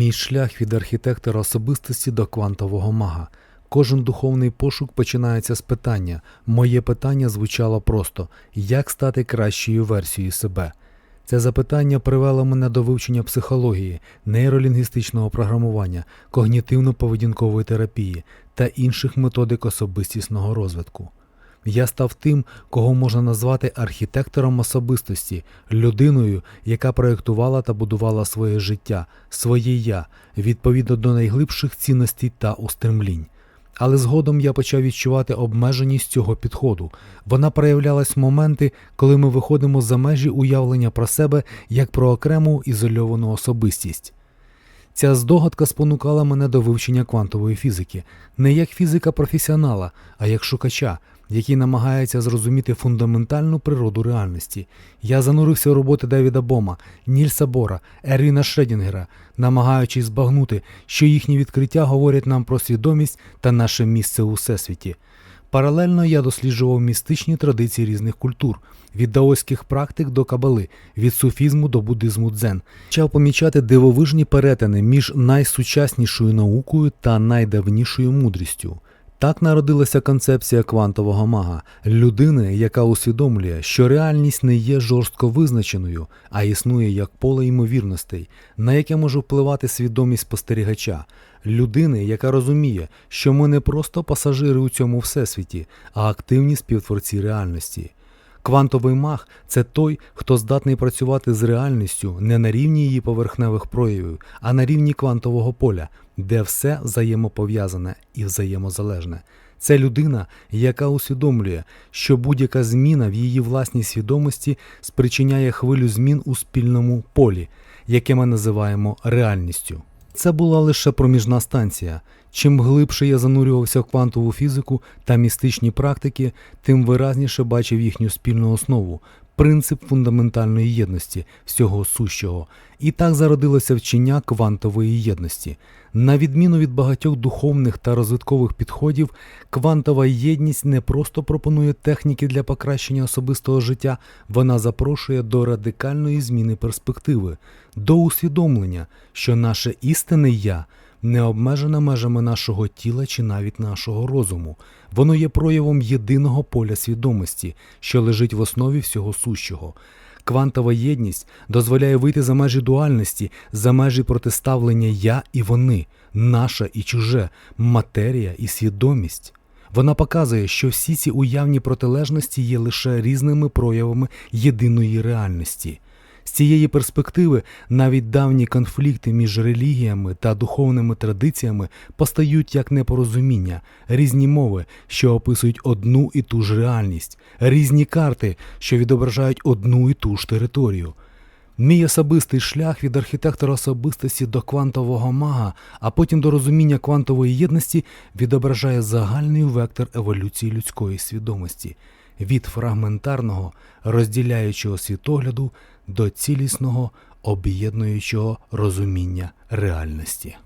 Мій шлях від архітектора особистості до квантового мага. Кожен духовний пошук починається з питання. Моє питання звучало просто: як стати кращою версією себе? Це запитання привело мене до вивчення психології, нейролінгвістичного програмування, когнітивно-поведінкової терапії та інших методик особистісного розвитку. Я став тим, кого можна назвати архітектором особистості, людиною, яка проєктувала та будувала своє життя, своє я, відповідно до найглибших цінностей та устремлінь. Але згодом я почав відчувати обмеженість цього підходу. Вона проявлялась в моменти, коли ми виходимо за межі уявлення про себе як про окрему ізольовану особистість. Ця здогадка спонукала мене до вивчення квантової фізики, не як фізика професіонала, а як шукача, який намагається зрозуміти фундаментальну природу реальності. Я занурився у роботи Девіда Бома, Нільса Бора, Ервіна Шредінгера, намагаючись збагнути, що їхні відкриття говорять нам про свідомість та наше місце у всесвіті. Паралельно я досліджував містичні традиції різних культур, від даоських практик до кабали, від суфізму до буддизму дзен. Почав помічати дивовижні перетини між найсучаснішою наукою та найдавнішою мудрістю. Так народилася концепція квантового мага людини, яка усвідомлює, що реальність не є жорстко визначеною, а існує як поле ймовірностей, на яке може впливати свідомість спостерігача, людини, яка розуміє, що ми не просто пасажири у цьому всесвіті, а активні співтворці реальності. Квантовий маг це той, хто здатний працювати з реальністю не на рівні її поверхневих проявів, а на рівні квантового поля, де все взаємопов'язане і взаємозалежне. Це людина, яка усвідомлює, що будь-яка зміна в її власній свідомості спричиняє хвилю змін у спільному полі, яке ми називаємо реальністю. Це була лише проміжна станція. Чим глибше я занурювався в квантову фізику та містичні практики, тим виразніше бачив їхню спільну основу, принцип фундаментальної єдності всього сущого. І так зародилося вчення квантової єдності. На відміну від багатьох духовних та розвиткових підходів, квантова єдність не просто пропонує техніки для покращення особистого життя, вона запрошує до радикальної зміни перспективи, до усвідомлення, що наше істинне я не обмежене межами нашого тіла чи навіть нашого розуму. Воно є проявом єдиного поля свідомості, що лежить в основі всього сущого. Квантова єдність дозволяє вийти за межі дуальності, за межі протиставлення я і вони, наше і чуже, матерія і свідомість. Вона показує, що всі ці уявні протилежності є лише різними проявами єдиної реальності. З цієї перспективи навіть давні конфлікти між релігіями та духовними традиціями постають як непорозуміння, різні мови, що описують одну і ту ж реальність, різні карти, що відображають одну і ту ж територію. Мій особистий шлях від архітектора особистості до квантового мага, а потім до розуміння квантової єдності відображає загальний вектор еволюції людської свідомості від фрагментарного, розділяючого світогляду до цілісного, об'єднуючого розуміння реальності.